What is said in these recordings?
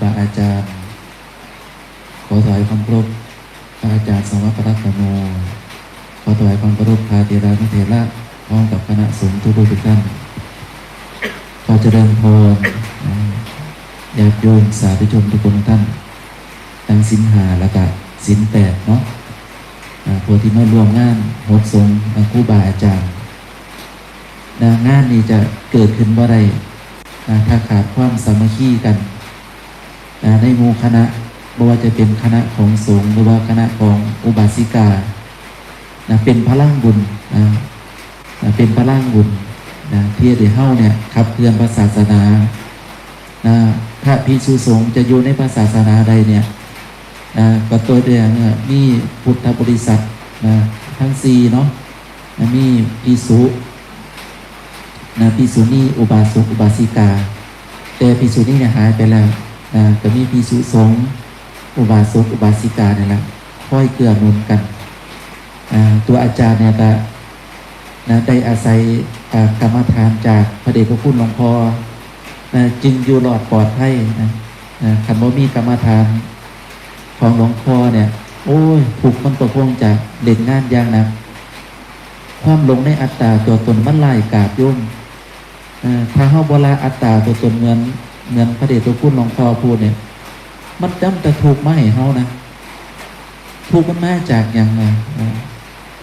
บาอาจารย์ ขอถวายความเคารพพระอาจารย์สวัสดิ์ปรัตโนขอถวายความเคารพพาเทรานุเถระพร้อมกับคณะสงฆ์ทุกทุกท่านขอเจริญพรนะญาติโยมสาธุชนทุกคนท่านทั้งสินหาและก็สินแปดเนาะผู้ที่มาร่วมงานหดทรงครูบาอาจารย์งานนี้จะเกิดขึ้นว่าไรถ้าขาดความสามัคคีกัน ในหมู่คณะไม่ว่าจะเป็นคณะของสงฆ์หรือว่าคณะของอุบาสิกานะเป็นพลังบุญนะนะเป็นพลังบุญนะที่เดี๋ยวเฮ้าเนี่ยขับเคลื่อนพระศาสนานะพระพิสุสงฆ์จะอยู่ในพระศาสนาใดเนี่ยนะก็ตัวเดียวเนี่ยมีพุทธบริษัทนะทั้งสี่เนาะนะมีพิสุนะพิสุนี่อุบาสกอุบาสิกา แต่พิสุนี่เนี่ยหายไปแล้ว นะก็มีพิสุสงฆ์อุบาสกอุบาสิกาเนี่ยแหละค่อยเกื้อหนุนกัน ตัวอาจารย์เนี่ยก็นะได้อาศัยกรรมฐานจากพระเดชพระคุณหลวงพ่อนะจึงอยู่รอดปลอดภัยนะนะคันบ่มีกรรมฐานของหลวงพ่อเนี่ย โอ้ยถูกมันก็คงจะเล่นงานอย่างนะความลงในอัตตาตัวตนมันไล่กาบย่มเอ่อถ้าเฮาบลาอัตตาตัวตนเหมือน เหมือนพระเดชพระคุณหลวงพ่อพูดเนี่ย มันจำแต่ถูกไมาให้เฮานะถูกมันมาจากอย่างไร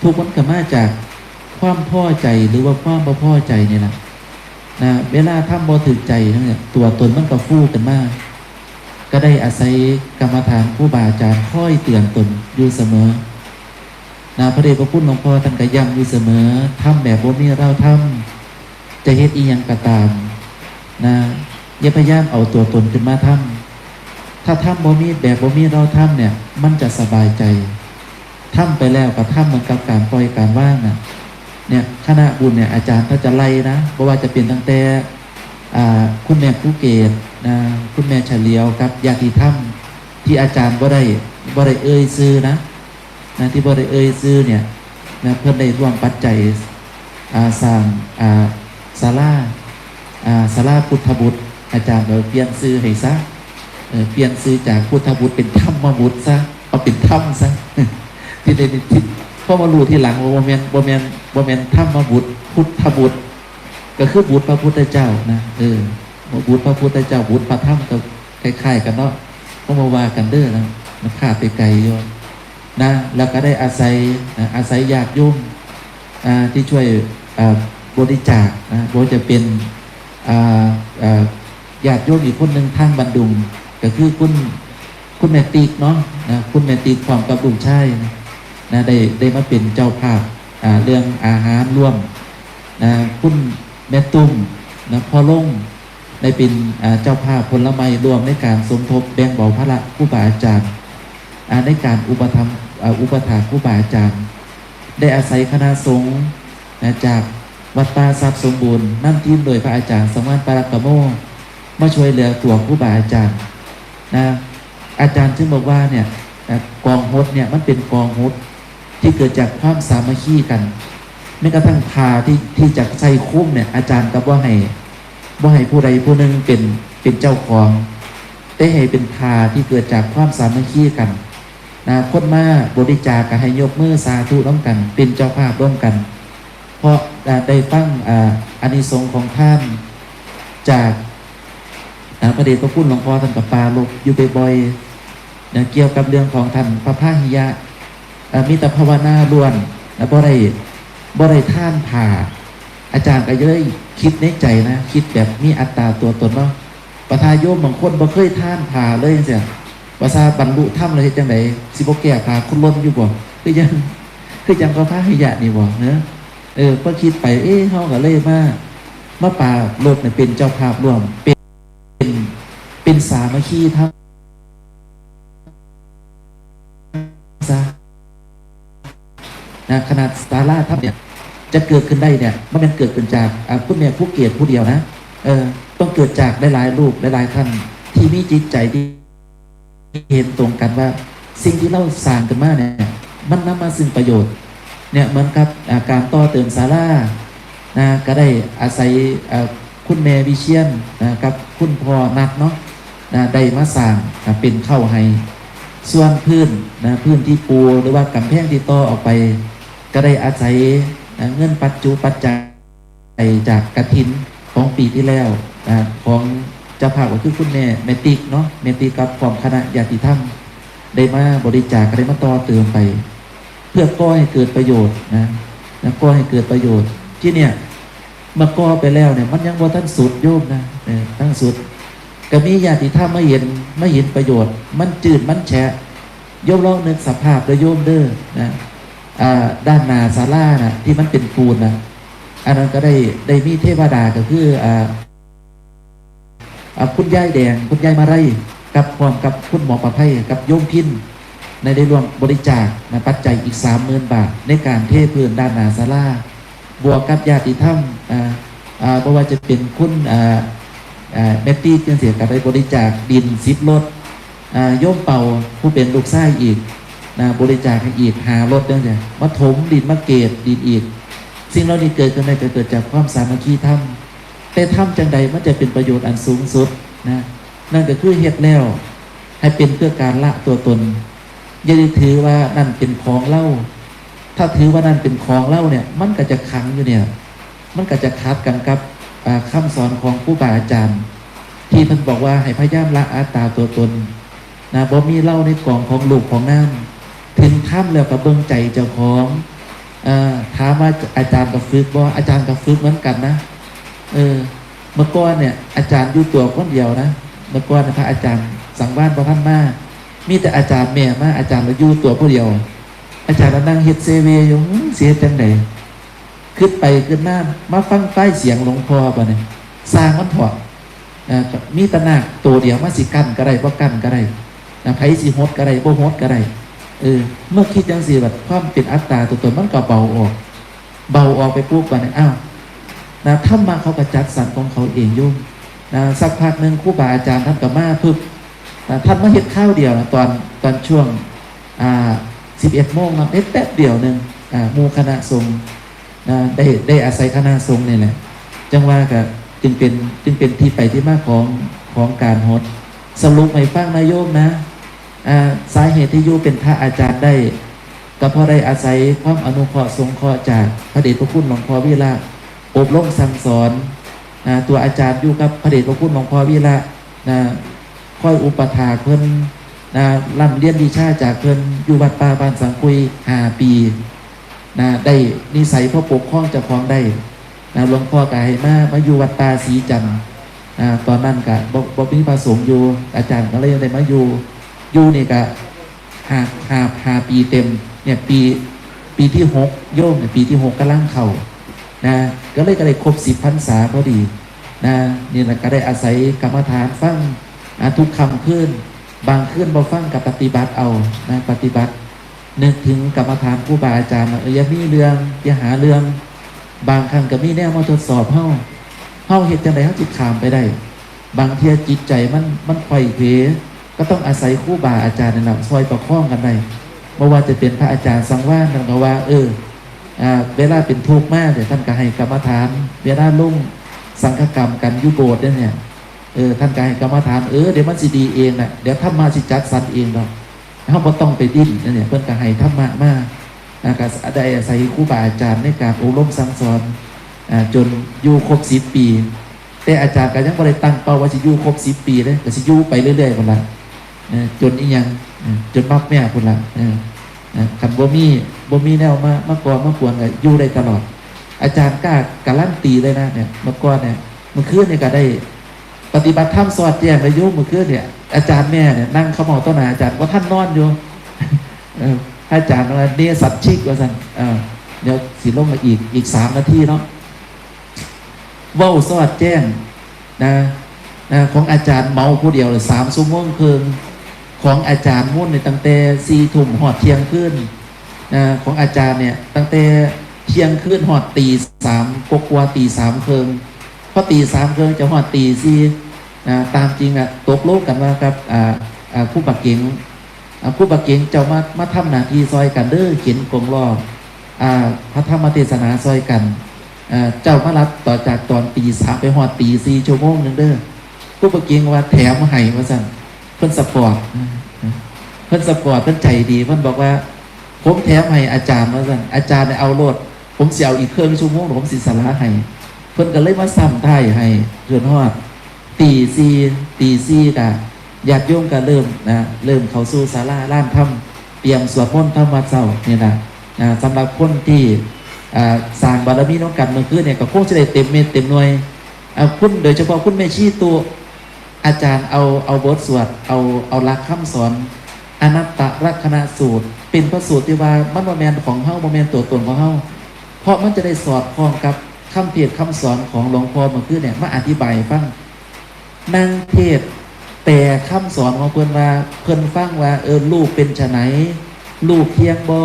ถูกมันก็มาจากความพ่อใจหรือว่าความบ่พ่อใจนี่แหละนะเวลาทำบ่ถึกใจเนี่ยตัวตนมันก็ฟูกันมาก ก็ได้อาศัยกรรมฐานผู้บาอาจารย์ค่อยเตือนตนอยู่เสมอนะพระเดชพระคุณหลวงพ่อท่านก็ย้ำอยู่เสมอทำแบบบ่มีเราทำจะเฮ็ดอีหยังก็ตาม นะ อย่าพยายามเอาตัวตนขึ้นมาทำถ้าทำบ่มีแบบบ่มีเราทำเนี่ย มันจะสบายใจทำไปแล้วก็ทำเหมือนกับการปล่อยการว่างน่ะ เนี่ยคณะบุญเนี่ยอาจารย์ถ้าจะไล่นะเพราะว่าจะเป็นตั้งแต่คุณแม่ผู้เกตนะคุณแม่เฉลียวกับญาติธรรมที่อาจารย์บ่ได้บ่ได้เอ่ยซื้อนะนะที่บ่ได้เอ่ยซื้อเนี่ยนะเพื่อนได้ร่วมปัจจัยสร้างอาศาลาอาศาลาพุทธบุตร อาจารย์เดี๋ยวเปลี่ยนซื้อให้ซะเปลี่ยนซื้อจากพุทธบุตรเป็นธรรมบุตรซะเอาเป็นธรรมซะที่ได้ที่พระมารู้ที่หลังว่าโมเมนโมเมนโมเมนธรรมบุตร พุทธบุตร ก็คือบุตรพระพุทธเจ้านะเออบุตรพระพุทธเจ้าบุตรพระธรรมก็คล้ายๆกันเนาะก็มาว่ากันเด้อนะมันขาดไปไกลอยู่นะแล้วก็ได้อาศัยนะอาศัยญาติโยมอ่าที่ช่วยบริจาคนะบจะเป็นอ่า ญาติโยมอีกคนหนึ่งทางบันดุงก็คือคุณคุณแม่ติกเนาะนะคุณแม่ติกความกับลุงชายนะได้ได้มาเป็นเจ้าภาพเรื่องอาหารร่วมนะคุณแม่ตุ้มนะพ่อลงได้เป็นเจ้าภาพผลไม้รวมในการสมทบแบ่งเบาภาระผู้บาอาจารย์ในการอุปธรรมอุปถาผู้บาอาจารย์ ได้อาศัยคณะสงฆ์จากวัดป่าทรัพย์สมบูรณ์นั่นทีมโดยพระอาจารย์สมานปารากโม มาช่วยเหลือตัวผู้บาอาจารย์นะอาจารย์จึงบอกว่าเนี่ยกองฮดเนี่ยมันเป็นกองฮดที่เกิดจากความสามัคคีกันไม่กระทั่งพาที่ที่จะใส่คุ้มเนี่ย อาจารย์ก็ว่าให้ว่าให้ผู้ใดผู้หนึ่งเป็นเป็นเจ้าของแต่ให้เป็นพาที่เกิดจากความสามัคคีกันนะคนมาบริจาคกให้ยกมือสาธุร่วมกัน เป็นเจ้าภาพร่วมกัน เพราะอ่าได้ฟังออานิสงส์ของท่านจาก อ่าพระเดชพระคุณหลวงพ่อท่านกับปาลกอยู่บ่อยๆนะเกี่ยวกับเรื่องของท่านพระพาหิยะมีแต่ภาวนาล้วนนะบ่ได้บ่ได้ท่านผ่า อาจารย์ก็เลยคิดในใจนะ คิดแบบมีอัตตาตัวตนเนาะประทายโยมบางคนบ่เคยท่านผ่าเลยเสียภาษาบรรลุธรรมเลยจังไดสิบแก่พาคุณล้นอยู่บ่คือยังคือยังก็พระหิยะนี่บ่เนอะเออพอคิดไปเอ๊ะเฮาก็เลยมามาป่าโลดเนี่ยเป็นเจ้าภาพร่วมเป็น เป็นเป็นสามัคคีธรรมซะนะขนาดสาราธรรมเนี่ยจะเกิดขึ้นได้เนี่ยมันเป็นเกิดขึ้นจากผู้แม่ผู้เกียรติผู้เดียวนะเออต้องเกิดจากหลายๆรูปหลายๆท่านที่มีจิตใจที่เห็นตรงกันว่า สิ่งที่เราสร้างกันมาเนี่ย มันนำมาซึ่งประโยชน์ เนี่ยเหมือนกับการต่อเติมศาลานะก็ได้อาศัย คุณแม่วิเชียนนะกับ คุณพ่อนัดเนาะนะได้มาสร้างนะเป็นเข้าให้ส่วนพื้นนะพื้นที่ปูหรือว่ากำแพงที่ต่อออกไป ก็ได้อาศัยนะเงินปัจจุปัจจัยจากกระถินของปีที่แล้วนะของเจ้าภาพก็คือคุณแม่เมติกเนาะเมติกกับของคณะญาติธรรมได้มาบริจาคก็ได้มาต่อเติมไป เพื่อก่อให้เกิดประโยชน์นะนะก่อให้เกิดประโยชน์ที่เนี่ย มื่อก่อไปแล้วเนี่ย มันยังบ่ท่านสุดโยมนะเออทั้งสุดก็มีญาติธรรมไม่เห็นไม่เห็นประโยชน์ มันจืดมันแฉะโยมลองนึกสภาพเลยโยมเด้อนะด้านนาศาล่านะที่มันเป็นปูนนะอันนั้นก็ได้ได้มีเทวดาก็คืออ่าคุณยายแดงคุณยายมาไรกับพร้อมกับคุณหมอประไพกับโยมพินในได้รวมบริจาคนะปัจจัยอีกสามหมื่นบาท ในการเทพื้นด้านนาศาล่า บวกกับญาติธรรมอ่าอ่าเพราะว่าจะเป็นคุณอ่าอ่าแมตตี้จึงเสียกับไปบริจาคดินซิปรถอ่าโยมเป่าผู้เป็นลูกไส้อีกนะบริจาคอีกหารถเนื่องจากมาถมดินมาเกตดินอีก สิ่งเหล่านี้เกิดขึ้นได้เกิดจากความสามัคคีธรรมแต่ธรรมจังใดมันจะเป็นประโยชน์อันสูงสุดนะนั่นก็คือเฮ็ดแล้ว ให้เป็นเพื่อการละตัวตนอย่าได้ถือว่านั่นเป็นของเล่า ถ้าถือว่านั่นเป็นของเล่าเนี่ย มันก็จะขังอยู่เนี่ย มันก็จะคัดกันกับอ่าสอนของผู้บาอาจารย์ ที่เพิ่นบอกว่าให้พยายามละอัตาตัวตนนะบ่มีเหล่าในกล่องของลูกของน้ำถึงถ้ำแล้วก็เบิ่งใจเจ้าของอาถามว่าอาจารย์กับฝึกบ่อาจารย์กับฝึกเหมือนกันนะเออเมื่อก่อนเนี่ย อาจารย์อยู่ตัวคนเดียวนะเมื่อก่อนนะพระอาจารย์ สั่งบ้านพระท่านมามีแต่อาจารย์แม่มาอาจารย์เราอยู่ตัวผู้เดียว อาจารย์นั่งเฮ็ดเซเวอยู่เสียจังไดขึ้นไปขึ้นหน้ามาฟังป้เสียงหลวงพ่อป่ะเนี่ยสร้างมันถอดนะมีตะนาคตัวเดียวมาสิกั้นก็ได้บ่กั้นก็ได้นะไผสิฮดก็ได้บ่ฮดก็ได้เออเมื่อคิดจังสี่แบบความเป็นอัตตาตัวตนมันก็เบาออก เบาออกไปปุ๊บป่ะเนี่ยอ้าวนะธรรมะเขาก็จัดสรรของเขาเองยุ่งนะสักพักหนึ่งครูบาอาจารย์ท่านก็มาปึ๊บนะท่านมาเฮ็ดข้าวเดียวนะตอนตอนช่วงอ่า สิบเอ็ดโมงนะเอ๊ะแป๊บเดียวหนึ่งอ่ามูคณะสงฆ์นะได้ได้อาศัยคณะสงฆ์นี่แหละจังว่าก็จึงเป็นจึงเป็นที่ไปที่มาของของการฮดสรุปให้ฟังนายโยมนะอ่าสาเหตุที่โยเป็นพระอาจารย์ได้ ก็เพราะได้อาศัยความอนุเคราะห์สงเคราะห์จากพระเดชพระคุณหลวงพ่อวิระอบรมสั่งสอนนะตัวอาจารย์อยู่กับพระเดชพระคุณหลวงพ่อวิระนะค่อยอุปถากเพิ่น นะร่ำเรียนวิชาจากเพิ่นอยู่วัดป่าบ้านสังคุยห้าปีนะได้นิสัยพ่อปกครองเจ้าของได้นะหลวงพ่อกายมามาอยู่วัดตาสีจันทร์นะตอนนั้นกะบบอกมีประสงค์อยู่ อาจารย์ก็เลยได้มาอยู่อยู่นี่กะห้าห้าห้าปีเต็มเนี่ยปีปีที่หกโยมเนี่ยปีที่หกกำลังเข่านะก็เลยก็เลยครบสิบพรรษาพอดีนะนี่แหละก็ได้อาศัยกรรมฐานฟังนะทุกคำขึ้น บางขึ้นบ่ฟังกับปฏิบัติเอานะปฏิบัติ นึกถึงกรรมฐานผู้บาอาจารย์เอออย่ามีเรื่องอย่าหาเรื่อง บางครั้งก็มีแนวมาทดสอบเฮาเฮาเห็นจังไดเฮาจิตขามไปได้ บางเทียจิตใจมันมันไขว่เขวก็ต้องอาศัยคู่บาอาจารย์นั่นแหละซอยประคองกันได้เมื่อว่าจะเป็นพระอาจารย์สังวาสนั่นก็ว่า เอออ่าเวลาเป็นทุกข์มากเดี๋ยวท่านก็ให้กรรมฐาน เวลาลุ่งสังฆกรรมกันยุโบสถ์เนี่ย เออท่านก็ให้กรรมฐานเออเดี๋ยวมันสิดีเองน่ะเดี๋ยวท่ามาสิจัดสรรเองเนาะเขาบ่ต้องไปดิ้นนั่นเนี่ยเพื่อนก็ให้ธรรมะมากนะก็ได้อาศัยครูบาอาจารย์ในการอบรมสั่งสอนอ่าจนอยู่ครบสิบปี แต่อาจารย์ก็ยังบ่ได้ตั้งเป้าว่าจะอยู่ครบสิบปีเลยก็สิอยู่ไปเรื่อยๆคนละจนอีหยังจนมักแม่คนละเออเออคันบ่มีบ่มีแนวมามาก่อนมาควรก็อยู่ได้ตลอด อาจารย์กล้าการันตีเลยนะเนี่ยเมื่อก่อนเนี่ยเมื่อคืนเนี่ยก็ได้ ปฏิบัติธรรมสอดแจ้งระยุเมื่อคืนเนี่ย อาจารย์แม่เนี่ยนั่งเขามองต้นนาอาจารย์ว่าท่านนอนอยู่อออาจารย์ว่าเนี่ยสัตชิกว่าสันเออเดี๋ยวสิลงมาอีกอีกสามนาทีเนาะว้าสอดแจ้งนะนะของอาจารย์เมาผู้เดียวเลยสามชั่วโมงคืนของอาจารย์มุ่นในตั้งแต่สี่ทุ่มหอดเที่ยงคืนนะของอาจารย์เนี่ยตั้งแต่เที่ยงคืนหอดตีสามกกว่าตีสามเคืนพอตีสามเคืนจะหอดตีสี่ นะตามจริงอะตกลงกันว่าครับอ่าอ่าผู้บักเก่งผู้บักเก่งเจ้ามามาทำหน้าที่ซอยกันเด้อเขียนกงรอบอ่าพระธรรมเทศนาซอยกันเจ้ามารับต่อจากตอนตีสามไปหอดตีสี่ชั่วโมงหนึ่งเด้อผู้ประกิงว่าแถมให้ว่าสั่นเพิ่นสปอร์ตเพิ่นสปอร์ตเพิ่นใจดีเพิ่นบอกว่า ผมแถมให้อาจารย์ว่าสั่นอาจารย์เนี่ยเอาโลดผมเสียเอาอีกเครื่องชั่วโมงผมสิสาระให้เพิ่นก็เลยมาซ้ำท้ายให้จนฮอด ตีซีตีซีกะญาติโยมก็เริ่มนะเริ่มเข้าสู่ศาลาล้านถ้ำเตรียมสวดมนต์ทำวัดเช้าเนี่ยนะนะสำหรับคนที่สร้างบารมีน้องกันเมื่อคืนเนี่ยก็คงจะได้เต็มเม็ดเต็มหน่วยอ่าคุณโดยเฉพาะคุณแม่ชี้ตัวอาจารย์เอาเอาบทสวดเอาเอาหลักคำสอนอนัตตลักษณะสูตร เป็นพระสูตรที่ว่ามันโมเมนของเฮ้าโมเมนตัวตนของเฮ้าเพราะมันจะได้สอดคล้องกับคำเพียรคำสอนของหลวงพ่อเมื่อคืนเนี่ยมาอธิบายให้ฟัง นางเทศแต่คำสอนของเพื่อนว่าเพื่อนฟังว่าเออลูกเป็นฉะไหนลูกเทียงบอ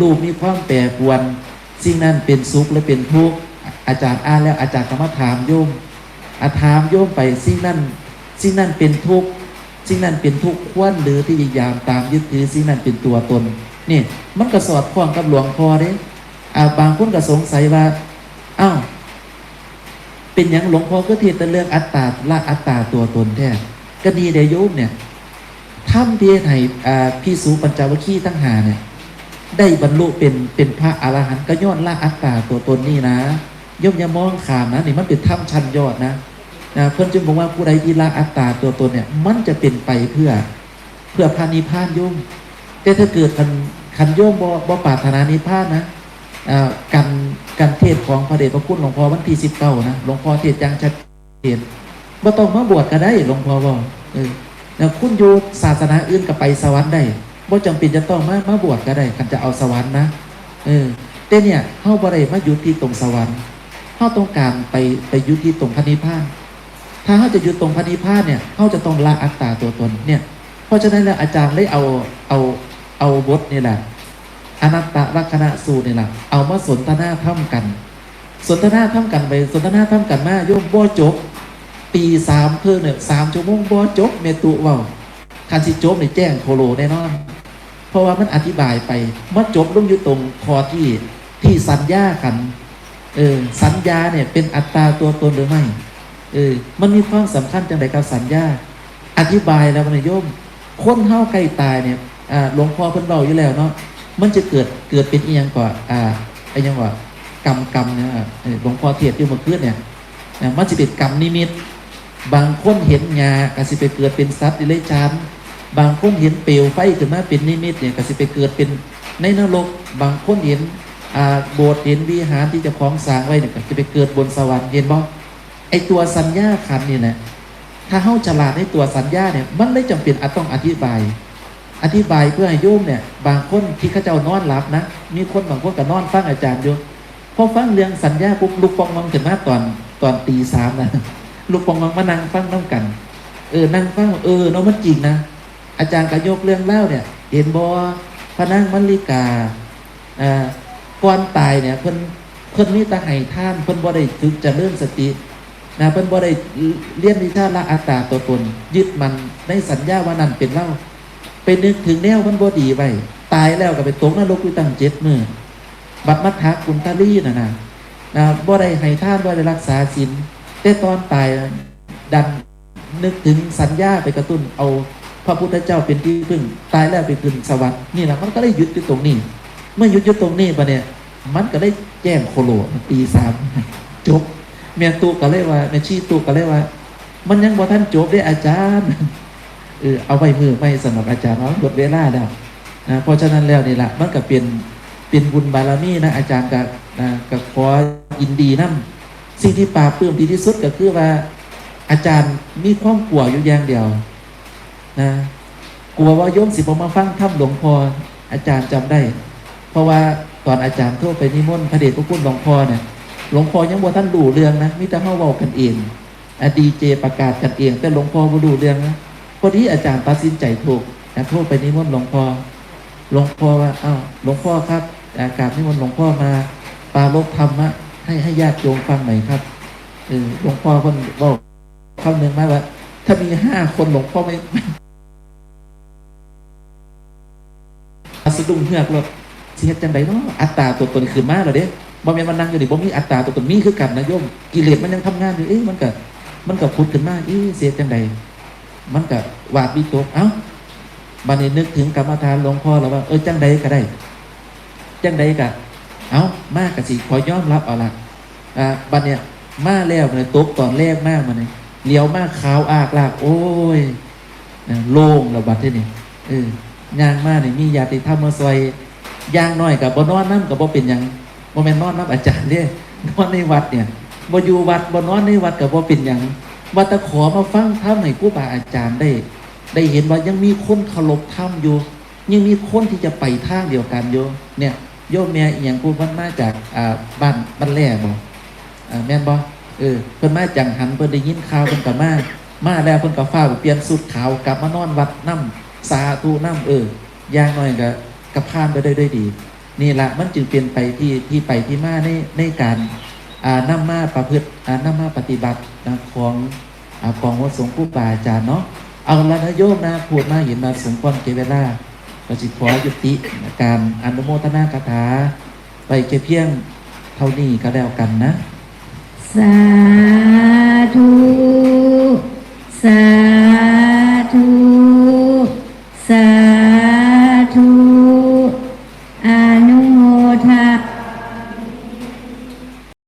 ลูกมีความแปรปรวนสิ่งนั้นเป็นสุขและเป็นทุกข์อาจารย์อ่านแล้วอาจารย์ก็มาถามโยมอาถามโยมไปสิ่งนั้นสิ่งนั้นเป็นทุกข์สิ่งนั้นเป็นทุกข์ควนหรือที่ยายามตามยึดถือสิ่งนั้นเป็นตัวตนนี่มันก็สอดคล้องกับหลวงพ่อเด้อ่าบางคนก็สงสัยว่าอ้าว เป็นอย่างหลวงพ่อก็เทศน์แต่เรื่องอัตตาละอัตตาตัวตนแท้ก็ดีเดโยมเนี่ยถ้ำที่ให้อ่พี่สูปัญจวัคคีย์ตั้งหาเนี่ยได้บรรลุเป็นเป็นพระอรหันต์ก็ยอดละอัตตาตัวตนนี่นะยมอย่ามองขามนะนี่มันเป็นถ้ำชั้นยอดนะนะเพื่อนจึงบอกว่าผู้ใดที่ละอัตตาตัวตนเนี่ยมันจะเป็นไปเพื่อเพื่อพานิพานโยมแต่ถ้าเกิดคันคันโยมบ่บ่ปรารถนานิพานนะอ่าการ การเทศของพระเดชพระคุณหลวงพ่อวันที่สิบเก้านะหลวงพ่อเทศอย่างชัดเจนบ่ต้องมาบวชก็ได้หลวงพ่อบอกเออแล้วคุณอยู่ศาสนาอื่นก็ไปสวรรค์ได้บ่จำเป็นจะต้องมามาบวชก็ได้คันจะเอาสวรรค์นะเออแต่เนี่ยเฮาบ่ได้มาอยู่ที่ตรงสวรรค์เฮาต้องการไปไปอยู่ที่ตรงพระนิพพาน ถ้าเฮาจะอยู่ตรงพระนิพพานเนี่ยเฮาจะต้องละอัตตาตัวตนเนี่ย เพราะฉะนั้นแล้วอาจารย์เลยเอาเอาเอาบทนี่แหละ อนัตตลักษณะสูตรนี่แหละเอามาสนทนาท่ำกัน สนทนาท่ำกันไปสนทนาท่ำกันมาโยมบ่จบปีสามเพื่อเนี่ยสามชั่วโมงบ่จบเมตุว่าคันสิจบในแจ้งโคโลแน่นอน เพราะว่ามันอธิบายไปมาจบลงอยู่ตรงคอที่ที่สัญญากันเออสัญญาเนี่ยเป็นอัตตาตัวตนหรือไม่เออมันมีความสำคัญจังไดกับสัญญา อธิบายแล้วมันโยมคนเฮาใกล้ตายเนี่ยอ่าหลวงพ่อเพิ่นเบาอยู่แล้วเนาะ มันจะเกิดเกิดเป็นอีหยังก่อนอ่าไอ้ยังว่ากรรมกรรมเนี่ยหลวงพ่อเทียบอยู่เมื่อคืนเนี่ยนะมันจะเป็นกรรมนิมิต บางคนเห็นหญ้าก็สิไปเกิดเป็นสัตว์ดิเรกชันบางคนเห็นเปลวไฟขึ้นมาเป็นนิมิตเนี่ยก็สิไปเกิดเป็นในนรก บางคนเห็นอ่าโบสถ์เห็นวิหารที่จะคล้องสร้างไว้เนี่ยก็จะไปเกิดบนสวรรค์เห็นบ่ไอตัวสัญญาขันนี่แหละถ้าเฮาฉลาดในตัวสัญญาเนี่ยมันเลยจำเป็นอาจต้องอธิบาย อธิบายเพื่อให้โยมเนี่ย บางคนที่เขาเจ้านอนหลับนะ มีคนบางคนก็นอนฟังอาจารย์อยู่พอฟังเรื่องสัญญาปุ๊บลูกปองมังถึงมาตอนตอนตีสามนะลูกปองมังมานั่งฟังน้ำกัน เออนั่งฟังเออเนาะมันจริงนะอาจารย์ก็ยกเรื่องเล่าเนี่ย เห็นบอพระนางมัลลิกาอ่าก่อนตายเนี่ยเพิ่นเพิ่นมีตาไห้ท่านเพิ่นบ่ได้ถึกจะเริ่มสตินะเพิ่นบ่ได้เรียนวิชาละอัตตาตัวตนยึดมันในสัญญาว่านั่นเป็นเล่า ไปนึกถึงแนวมันบ่ดีไว้ตายแล้วก็ไปตกนรกอยู่ตั้งเจ็ดมือบัดมัทธกุณตาลีน่ะนะนะบ่ได้ให้ท่านบ่ได้รักษาศีลแต่ตอนตายดันนึกถึงสัญญาไปกระตุ้นเอาพระพุทธเจ้าเป็นที่พึ่ง ตายแล้วไปขึ้นสวรรค์นี่แหละมันก็ได้ยึดอยู่ตรงนี้ เมื่อยึดอยู่ตรงนี้ปะเนี่ย มันก็ได้แจ้งโคโลตีสามจบเมียตุก็เลยว่าเมียชีตุก็เลยว่า มันยังบ่ท่านจบได้อาจารย์ เออเอาไว้มือไม่สำหรับอาจารย์เนาะหมดเวลาแล้วนะเพราะฉะนั้นแล้วนี่แหละมันก็เป็นเป็นบุญบารมีนะอาจารย์ก็นะก็ขอยินดีนํสิ่งที่ปาบปลื้มดีที่สุดก็คือว่า อาจารย์มีความกลัวอยู่อย่างเดียวนะกลัวว่าโยมสิบมาฟังถ้ำหลวงพ่ออาจารย์จำได้ เพราะว่าตอนอาจารย์โทรไปนิมนต์พระเดชพระคุณหลวงพ่อเนี่ยหลวงพ่อยังบ่ท่านดูเรื่องนะมิต่เฮาเว้ากันเองอดีเจประกาศกันเองแต่หลวงพ่อบ่ดูเรื่องนะ อดีอาจารย์ตัดสินใจถูกนะโทรไปนิมนต์หลวงพ่อหลวงพ่อว่าอ้าวหลวงพ่อครับอากราบนิมนต์หลวงพ่อมาปาลบธรรมะให้ให้ญาติโยมฟังหน่อยครับเออหลวงพ่อเพิ่นเว้าคำหนึงมาว่า ถ้ามีห้าคนหลวงพ่อไม่สะดุ้งเฮือกรถสิเฮ็ดจังไดเนาะอัตตาตัวตนขึ้นมาแล้วเด้บ่แม่นมันนั่งอยู่นี่บ่มีอัตตาตัวตนมีคือกันนะโยมกิเลสมันยังทำงานอยู่เอ๊ะมันก็มันก็พุดขึ้นมาเอีเสียจังใด มันก็วาดวิตกเอ้าบันนี้นึกถึงกรรมฐานหลวงพ่อแล้วว่าเออจังใดก็ได้ จังใดก็เอ้ามากกสิขอยอมรับเอาละอ่าบันเนี้ยมาแล้วเนี่ยตกตอนแรกมากมันเลยเลี้ยวมากขาวอากลาก โอ้ยโล่งแล้วบัดที่นี่เออย่างมากเนี่ยมีญาติธรรมมาซอยย่างน้อยกับบ่นอนน้ำกับบ่เป็นยังบ่แม่นนอนน้ำอาจารย์เด้นอนในวัดเนี่ยบ่อยู่วัดบ่นอนในวัดกับบ่เป็นยัง ว่าตะขอมาฟังธรรมให้ครูบาอาจารย์ได้ ได้เห็นว่ายังมีคนเคารพธรรมอยู่ ยังมีคนที่จะไปทางเดียวกันอยู่เนี่ยโยมแม่อีหยังพูดมันมาจากอ่าบ้านบ้านแร่บ่อ่าแม่นบ่เออเพิ่นมาจังหันเพิ่นได้ยินข่าวเพิ่นก็มามาแล้วเพิ่นก็ฟ้าเปลี่ยนสุดขาวกลับมานอนวัดน้ำสาธุน้ำเออย่างน้อยก็กระพานไปได้ด้วยดี นี่ละมันจึงเป็นไปที่ที่ไปที่มาในในการ นำมาประพฤตินำมาปฏิบัติของของวัดสงฆ์ผู้ป่าอาจารเนาะเอาละนะโยมนะพูดมาเห็นมาสมควรเกเวลาเราจิขอยุติการอนุโมทนาคาถาไปแค่เพียงเท่านี้ก็แล้วกันนะ สาธุ สาธุ สา